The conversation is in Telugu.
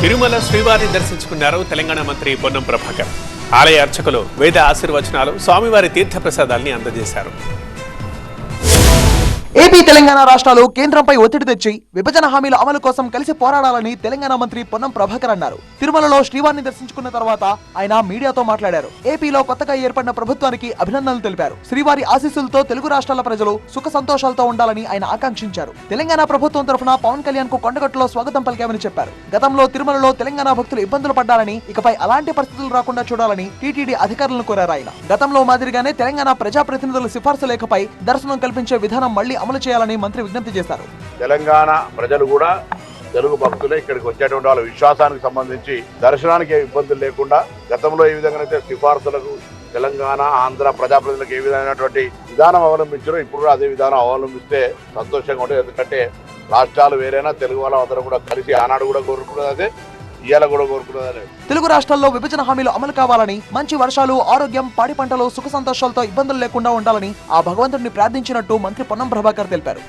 తిరుమల శ్రీవారిని దర్శించుకున్నారు తెలంగాణ మంత్రి పొన్నం ప్రభాకర్. ఆలయ అర్చకులు వేద ఆశీర్వచనాలు స్వామివారి తీర్థప్రసాదాల్ని అందజేశారు. తెలంగాణ రాష్ట్రాలు కేంద్రంపై ఒత్తిడి తెచ్చి విభజన హామీల అమలు కోసం కలిసి పోరాడాలని తెలంగాణ మంత్రి పొన్నం ప్రభాకర్ అన్నారు. తిరుమలలో శ్రీవారిని దర్శించుకున్న తర్వాత ఆయన మీడియాతో మాట్లాడారు. ఏపీలో కొత్తగా ఏర్పడిన ప్రభుత్వానికి అభినందనలు తెలిపారు. శ్రీవారి ఆశీస్సులతో తెలుగు రాష్ట్రాల ప్రజలు సుఖ సంతోషాలతో ఉండాలని ఆయన ఆకాంక్షించారు. తెలంగాణ ప్రభుత్వం తరఫున పవన్ కళ్యాణ్కు కొండగట్టులో స్వాగతం పలికామని చెప్పారు. గతంలో తిరుమలలో తెలంగాణ భక్తులు ఇబ్బందులు పడ్డారని ఇకపై అలాంటి పరిస్థితులు రాకుండా చూడాలని టీటీడీ అధికారులను కోరారు ఆయన. గతంలో మాదిరిగానే తెలంగాణ ప్రజాప్రతినిధుల సిఫార్సు లేఖపై దర్శనం కల్పించే విధానం మళ్ళీ అమలు చేయాలని మంత్రి విజ్ఞప్తి చేశారు. తెలంగాణ ప్రజలు కూడా తెలుగు భక్తులే ఇక్కడికి వచ్చేటువంటి వాళ్ళ. విశ్వాసానికి సంబంధించి దర్శనానికి ఏ ఇబ్బందులు లేకుండా గతంలో ఏ విధంగా అయితే సిఫార్సులకు తెలంగాణ ఆంధ్ర ప్రజాప్రతినిధులకు ఏ విధమైనటువంటి విధానం అవలంబించారో ఇప్పుడు కూడా అదే విధానం అవలంబిస్తే సంతోషంగా ఉంటుంది. ఎందుకంటే రాష్ట్రాలు వేరైనా తెలుగు వాళ్ళందరూ కూడా కలిసి ఆనాడు కూడా కోరుకున్నది అదే ఇవాళ కూడా కోరుకున్నది తెలుగు రాష్ట్రాల్లో విభజన హామీలు అమలు కావాలని మంచి వర్షాలు ఆరోగ్యం పాడి పంటలు సుఖ సంతోషాలతో ఇబ్బందులు లేకుండా ఉండాలని ఆ భగవంతుడిని ప్రార్థించినట్టు మంత్రి పొన్నం ప్రభాకర్ తెలిపారు.